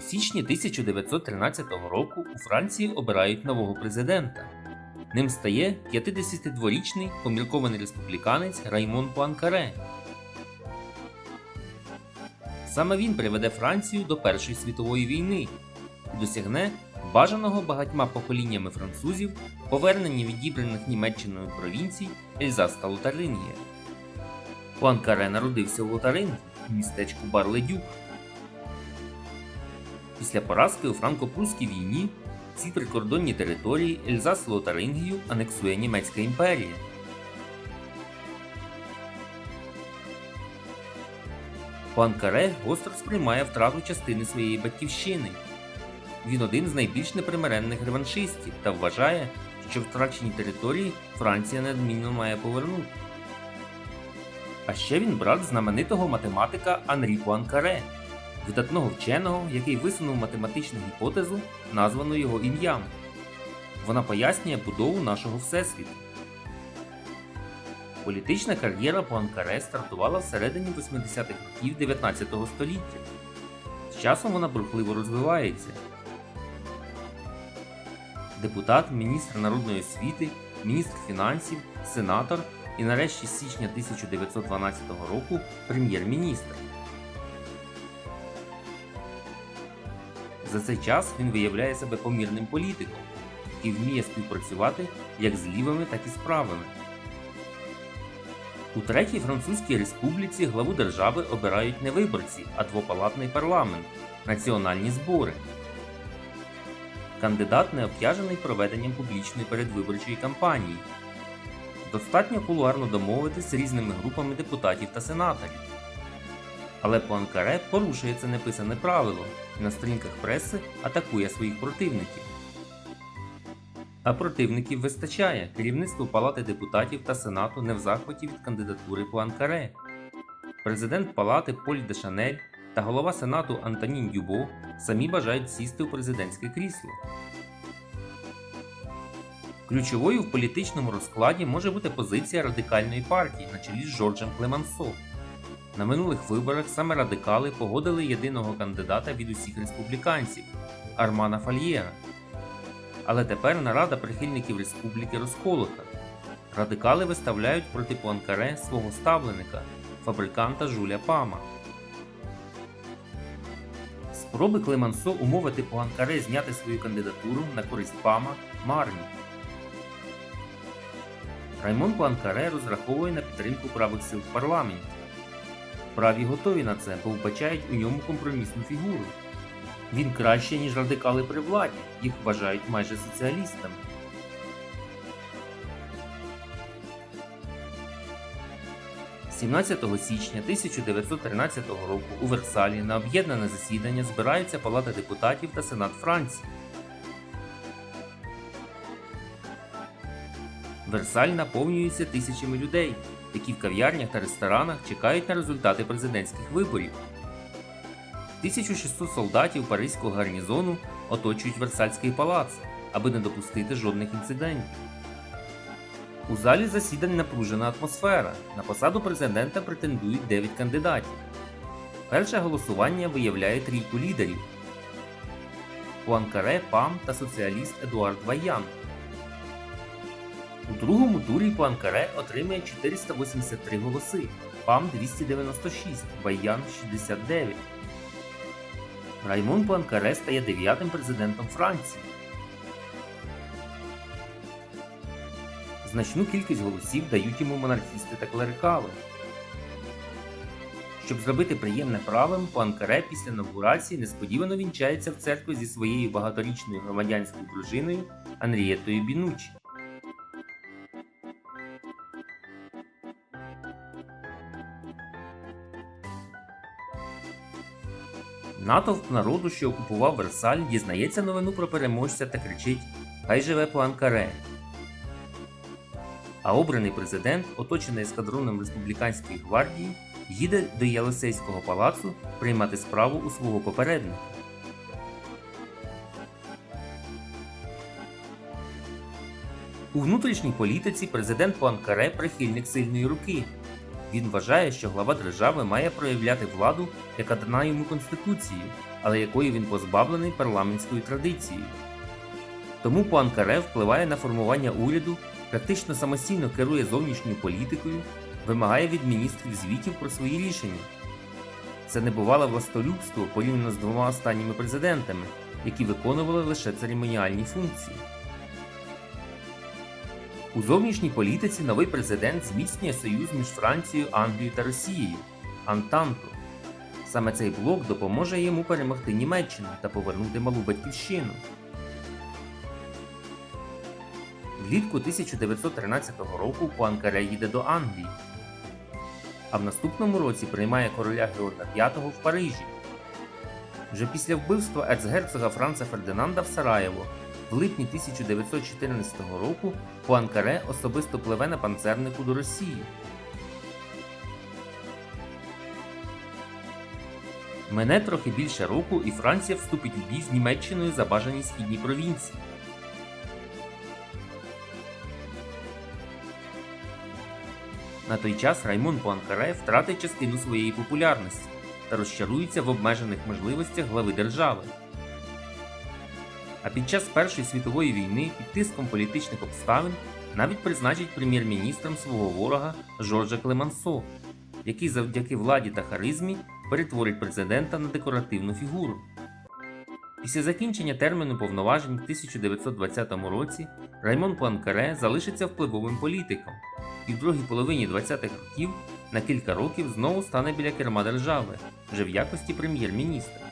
У січні 1913 року у Франції обирають нового президента. Ним стає 52-річний поміркований республіканець Раймон Пуанкаре. Саме він приведе Францію до Першої світової війни і досягне бажаного багатьма поколіннями французів повернення відібраних Німеччиною провінцій Ельзас та Лотарингія. Пуанкаре народився у Лотарингі у містечку Барледюк. Після поразки у франко-прусській війні ці прикордонні території Ельзас Лотарингію анексує Німецька імперія. Пуанкаре гостро сприймає втрату частини своєї батьківщини. Він один з найбільш непримиренних реваншистів та вважає, що втрачені території Франція неодмінно має повернути. А ще він брат знаменитого математика Анрі Пуанкаре, видатного вченого, який висунув математичну гіпотезу, названу його ім'ям. Вона пояснює будову нашого Всесвіту. Політична кар'єра Пуанкаре стартувала всередині 80-х років 19 століття. З часом вона бурхливо розвивається. Депутат, міністр народної освіти, міністр фінансів, сенатор і нарешті з січня 1912 року прем'єр-міністр. За цей час він виявляє себе помірним політиком, який вміє співпрацювати як з лівими, так і з правими. У Третій Французькій Республіці главу держави обирають не виборці, а двопалатний парламент національні збори. Кандидат не обтяжений проведенням публічної передвиборчої кампанії. Достатньо кулуарно домовитись з різними групами депутатів та сенаторів. Але Пуанкаре порушує це неписане правило і на сторінках преси атакує своїх противників. А противників вистачає. Керівництво Палати депутатів та Сенату не в захваті від кандидатури Пуанкаре. Президент Палати Поль де Шанель та голова Сенату Антонін Дюбо самі бажають сісти у президентське крісло. Ключовою в політичному розкладі може бути позиція радикальної партії на чолі з Жорджем Клемансо. На минулих виборах саме радикали погодили єдиного кандидата від усіх республіканців Армана Фальєра. Але тепер нарада прихильників республіки розколота. Радикали виставляють проти Пуанкаре свого ставленика, фабриканта Жуля Пама. Спроби Клемансо умовити Пуанкаре зняти свою кандидатуру на користь Пама марні. Раймон Пуанкаре розраховує на підтримку правих сил в парламенті. Праві готові на це, бо у ньому компромісну фігуру. Він краще, ніж радикали при владі, їх вважають майже соціалістами. – 17 січня 1913 року у Версалі на об'єднане засідання збирається Палата депутатів та Сенат Франції. Версаль наповнюється тисячами людей, які в кав'ярнях та ресторанах чекають на результати президентських виборів. 1600 солдатів Паризького гарнізону оточують Версальський палац, аби не допустити жодних інцидентів. У залі засідань напружена атмосфера. На посаду президента претендують 9 кандидатів. Перше голосування виявляє трійку лідерів: Пуанкаре, Пам та соціаліст Едуард Ваян. У другому турі Пуанкаре отримає 483 голоси, Пам 296, Ваян 69. Раймон Пуанкаре стає дев'ятим президентом Франції. Значну кількість голосів дають йому монархісти та клерикали. Щоб зробити приємне правим, Пуанкаре після інаугурації несподівано вінчається в церкві зі своєю багаторічною громадянською дружиною Анрієтою Бінучі. Натовп народу, що окупував Версаль, дізнається новину про переможця та кричить Хай живе Пуанкаре. А обраний президент, оточений ескадроном республіканської гвардії, їде до Єлисейського палацу приймати справу у свого попередника. У внутрішній політиці президент Пуанкаре прихильник сильної руки. Він вважає, що глава держави має проявляти владу, яка дана йому конституцією, але якої він позбавлений парламентською традицією. Тому Пуанкаре впливає на формування уряду, практично самостійно керує зовнішньою політикою, вимагає від міністрів звітів про свої рішення. Це небувале властолюбство порівняно з двома останніми президентами, які виконували лише церемоніальні функції. У зовнішній політиці новий президент зміцнює союз між Францією, Англією та Росією Антанту. Саме цей блок допоможе йому перемогти Німеччину та повернути малу батьківщину. Влітку 1913 року Пуанкаре їде до Англії, а в наступному році приймає короля Георга V в Парижі. Вже після вбивства ерцгерцога Франца Фердинанда в Сараєво в липні 1914 року Пуанкаре особисто пливе на панцернику до Росії. Мене трохи більше року, і Франція вступить у бій з Німеччиною за бажані східні провінції. На той час Раймон Пуанкаре втратить частину своєї популярності та розчарується в обмежених можливостях глави держави. А під час Першої світової війни під тиском політичних обставин навіть призначить прем'єр-міністром свого ворога Жоржа Клемансо, який завдяки владі та харизмі перетворить президента на декоративну фігуру. Після закінчення терміну повноважень в 1920 році Раймон Пуанкаре залишиться впливовим політиком і в другій половині 20-х років на кілька років знову стане біля керма держави вже в якості прем'єр-міністра.